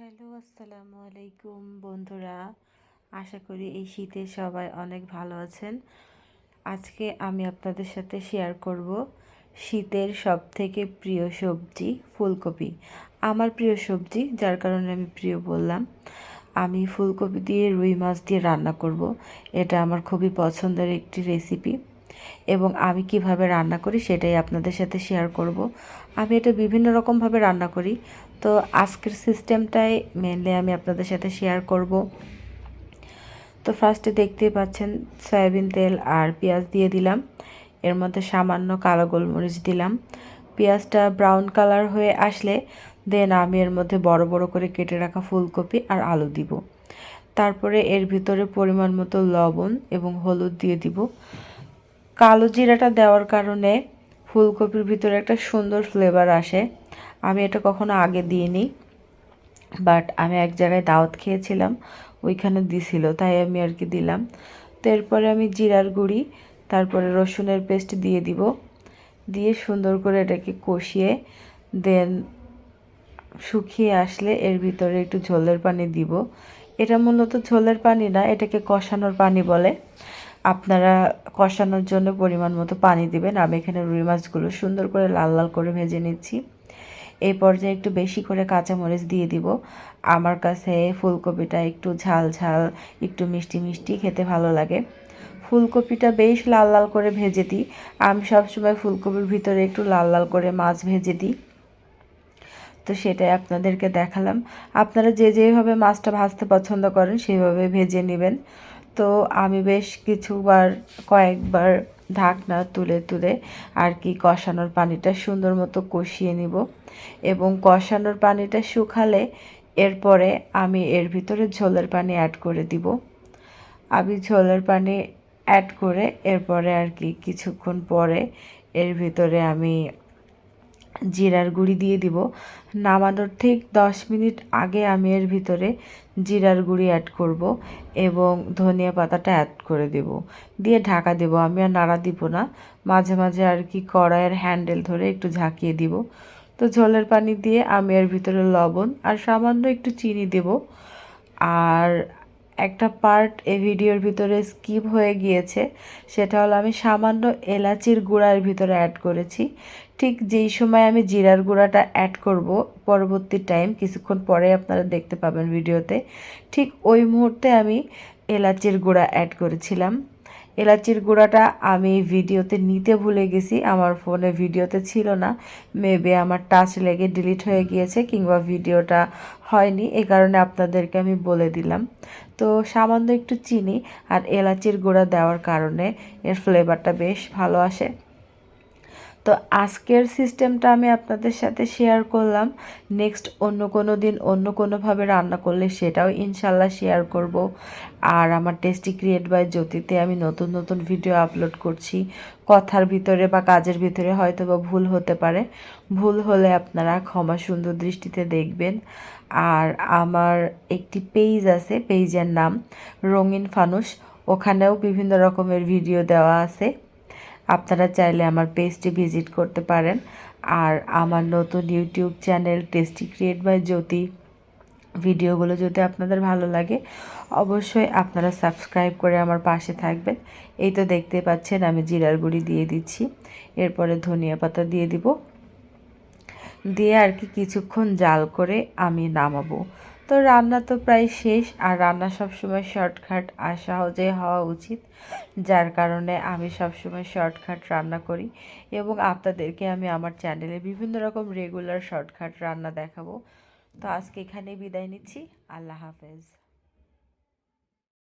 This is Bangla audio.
হ্যালো, আসসালামু আলাইকুম বন্ধুরা। আশা করি এই শীতে সবাই অনেক ভালো আছেন। আজকে আমি আপনাদের সাথে শেয়ার করব শীতের সব থেকে প্রিয় সবজি ফুলকপি। আমার প্রিয় সবজি, যার কারণে আমি প্রিয় বললাম, আমি ফুলকপি দিয়ে রুই মাছ দিয়ে রান্না করব। এটা আমার খুবই পছন্দের একটি রেসিপি এবং আমি কীভাবে রান্না করি সেটাই আপনাদের সাথে শেয়ার করব। আমি এটা বিভিন্ন রকমভাবে রান্না করি। তো আজকের সিস্টেমটাই মেনলি আমি আপনাদের সাথে শেয়ার করব। তো ফার্স্টে দেখতেই পাচ্ছেন, সয়াবিন তেল আর পেঁয়াজ দিয়ে দিলাম। এর মধ্যে সামান্য কালো গোলমরিচ দিলাম। পেঁয়াজটা ব্রাউন কালার হয়ে আসলে দেন আমি এর মধ্যে বড় বড় করে কেটে রাখা ফুলকপি আর আলু দিব। তারপরে এর ভিতরে পরিমাণ মতো লবণ এবং হলুদ দিয়ে দিব। কালো জিরাটা দেওয়ার কারণে ফুলকপির ভিতরে একটা সুন্দর ফ্লেভার আসে। আমি এটা কখনো আগে দিইনি বাট আমি এক জায়গায় দাওয়াত খেয়েছিলাম, ওইখানে দিছিল, তাই আমি আর কি দিলাম। তো এরপরে আমি জিরার গুঁড়ি, তারপরে রসুনের পেস্ট দিয়ে দিব, দিয়ে সুন্দর করে এটাকে কষিয়ে দেন শুকিয়ে আসলে এর ভিতরে একটু ঝোলের পানি দিব। এটা মূলত ঝোলের পানি না, এটাকে কষানোর পানি বলে। আপনারা কষানোর জন্য পরিমাণ মতো পানি দিবেন। আমি এখানে রুই মাছগুলো সুন্দর করে লাল লাল করে ভেজে নিচ্ছি। এই পর্যায়ে একটু বেশি করে কাঁচামরিচ দিয়ে দিব। আমার কাছে ফুলকপিটা একটু ঝাল ঝাল, একটু মিষ্টি মিষ্টি খেতে ভালো লাগে। ফুলকপিটা বেশ লাল লাল করে ভেজে দিই। আমি সবসময় ফুলকপির ভিতরে একটু লাল লাল করে মাছ ভেজে দিই। তো সেটাই আপনাদেরকে দেখালাম। আপনারা যে যেভাবে মাছটা ভাজতে পছন্দ করেন, সেভাবে ভেজে নেবেন। তো আমি বেশ কিছুবার, কয়েকবার ঢাকনা তুলে তুলে আর কি কষানোর পানিটা সুন্দর মতো কষিয়ে নিব এবং কষানোর পানিটা শুকালে এরপরে আমি এর ভিতরে ঝোলের পানি অ্যাড করে দিব। আমি ঝোলের পানি অ্যাড করে এরপরে আর কি কিছুক্ষণ পরে এর ভিতরে আমি জিরার গুঁড়ি দিয়ে দিব। নামানোর ঠিক দশ মিনিট আগে আমি এর ভিতরে জিরার গুঁড়ি অ্যাড করব এবং ধনিয়া পাতাটা অ্যাড করে দেব। দিয়ে ঢাকা দেব, আমি আর নাড়া দিব না। মাঝে মাঝে আর কি কড়াইয়ের হ্যান্ডেল ধরে একটু ঝাঁকিয়ে দিব। তো ঝোলের পানি দিয়ে আমি এর ভিতরে লবণ আর সামান্য একটু চিনি দেব। আর একটা পার্ট এই ভিডিওর ভিতরে স্কিপ হয়ে গিয়েছে, সেটা হলো আমি সামান্য এলাচির গুঁড়ার ভিতরে অ্যাড করেছি। ঠিক যেই সময় আমি জিরার গুঁড়াটা অ্যাড করব, পরবর্তী টাইম কিছুক্ষণ পরে আপনারা দেখতে পাবেন ভিডিওতে, ঠিক ওই মুহূর্তে আমি এলাচির গুঁড়া অ্যাড করেছিলাম। এলাচির গুঁড়াটা আমি ভিডিওতে নিতে ভুলে গেছি, আমার ফোনে ভিডিওতে ছিল না মেবে আমার টাচ লেগে ডিলিট হয়ে গিয়েছে কিংবা ভিডিওটা হয়নি, এ কারণে আপনাদেরকে আমি বলে দিলাম। তো সামান্য একটু চিনি আর এলাচির গুঁড়া দেওয়ার কারণে এর ফ্লেভারটা বেশ ভালো আসে। তো আজকের সিস্টেমটা আমি আপনাদের সাথে শেয়ার করলাম। নেক্সট অন্য কোনো দিন অন্য কোনোভাবে রান্না করলে সেটাও ইনশাল্লাহ শেয়ার করব। আর আমার টেস্টি ক্রিয়েট বাই জ্যোতিতে আমি নতুন নতুন ভিডিও আপলোড করছি। কথার ভিতরে বা কাজের ভিতরে হয়তো বা ভুল হতে পারে। ভুল হলে আপনারা ক্ষমা সুন্দর দৃষ্টিতে দেখবেন। আর আমার একটি পেজ আছে পেজের নাম রঙিন ফানুস। ওখানেও বিভিন্ন রকমের ভিডিও দেওয়া আছে। আপনারা চাইলে আমার পেজটি ভিজিট করতে পারেন। আর আমার নতুন YouTube channel tasty create by Jyoti, ভিডিওগুলো যদি আপনাদের ভালো লাগে, অবশ্যই আপনারা সাবস্ক্রাইব করে আমার পাশে থাকবেন। এই তো দেখতে পাচ্ছেন, আমি জিরার গুঁড়ি দিয়ে দিচ্ছি। এরপরে ধনিয়া পাতা দিয়ে দিব। দিয়ে আর কি কিছুক্ষণ জাল করে আমি নামাবো। তো রান্না তো প্রায় শেষ, আর রান্না সবসময় শর্টকাট আর সহজে হওয়া উচিত। যার কারণে আমি সবসময় শর্টকাট রান্না করি এবং আপনাদেরকে আমি আমার চ্যানেলে বিভিন্ন রকম রেগুলার শর্টকাট রান্না দেখাবো। তো আজকে এখানেই বিদায় নিচ্ছি। আল্লাহ হাফেজ।